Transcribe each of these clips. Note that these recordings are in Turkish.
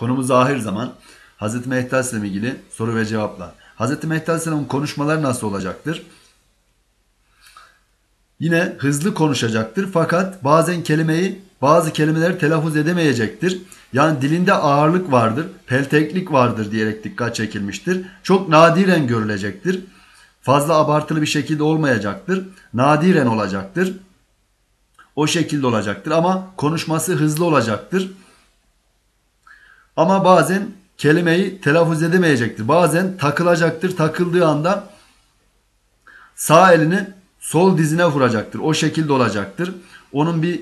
Konumuz ahir zaman. Hz. Mehdi Aleyhisselam ilgili soru ve cevaplar. Hz. Mehdi Aleyhisselam'ın konuşmaları nasıl olacaktır? Yine hızlı konuşacaktır fakat bazen kelimeyi bazı kelimeleri telaffuz edemeyecektir. Yani dilinde ağırlık vardır, pelteklik vardır diyerek dikkat çekilmiştir. Çok nadiren görülecektir. Fazla abartılı bir şekilde olmayacaktır. Nadiren olacaktır. O şekilde olacaktır ama konuşması hızlı olacaktır. Ama bazen kelimeyi telaffuz edemeyecektir. Bazen takılacaktır. Takıldığı anda sağ elini sol dizine vuracaktır. O şekilde olacaktır. Onun bir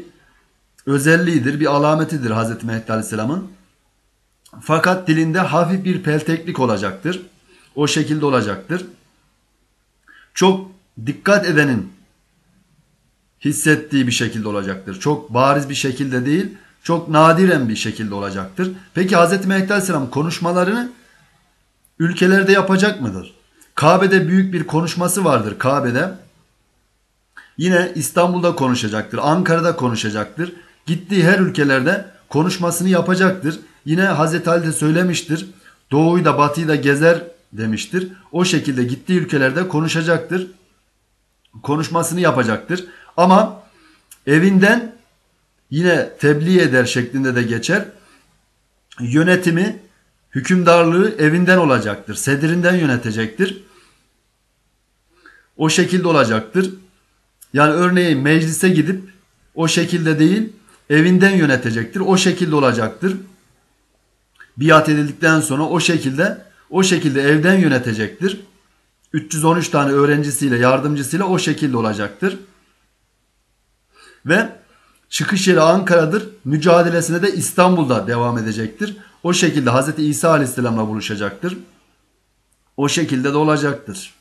özelliğidir, bir alametidir Hz. Mehdi Aleyhisselam'ın. Fakat dilinde hafif bir pelteklik olacaktır. O şekilde olacaktır. Çok dikkat edenin hissettiği bir şekilde olacaktır. Çok bariz bir şekilde değil, çok nadiren bir şekilde olacaktır. Peki Hz. Mehdi Aleyhisselam konuşmalarını ülkelerde yapacak mıdır? Kabe'de büyük bir konuşması vardır Kabe'de. Yine İstanbul'da konuşacaktır, Ankara'da konuşacaktır. Gittiği her ülkelerde konuşmasını yapacaktır. Yine Hazreti Ali de söylemiştir. Doğuyu da batıyı da gezer demiştir. O şekilde gittiği ülkelerde konuşacaktır. Konuşmasını yapacaktır. Ama evinden yine tebliğ eder şeklinde de geçer. Yönetimi, hükümdarlığı evinden olacaktır. Sedirinden yönetecektir. O şekilde olacaktır. Yani örneğin meclise gidip o şekilde değil evinden yönetecektir. O şekilde olacaktır. Biat edildikten sonra o şekilde o şekilde evden yönetecektir. 313 tane öğrencisiyle yardımcısıyla o şekilde olacaktır. Ve çıkış yeri Ankara'dır. Mücadelesine de İstanbul'da devam edecektir. O şekilde Hz. İsa Aleyhisselam'la buluşacaktır. O şekilde de olacaktır.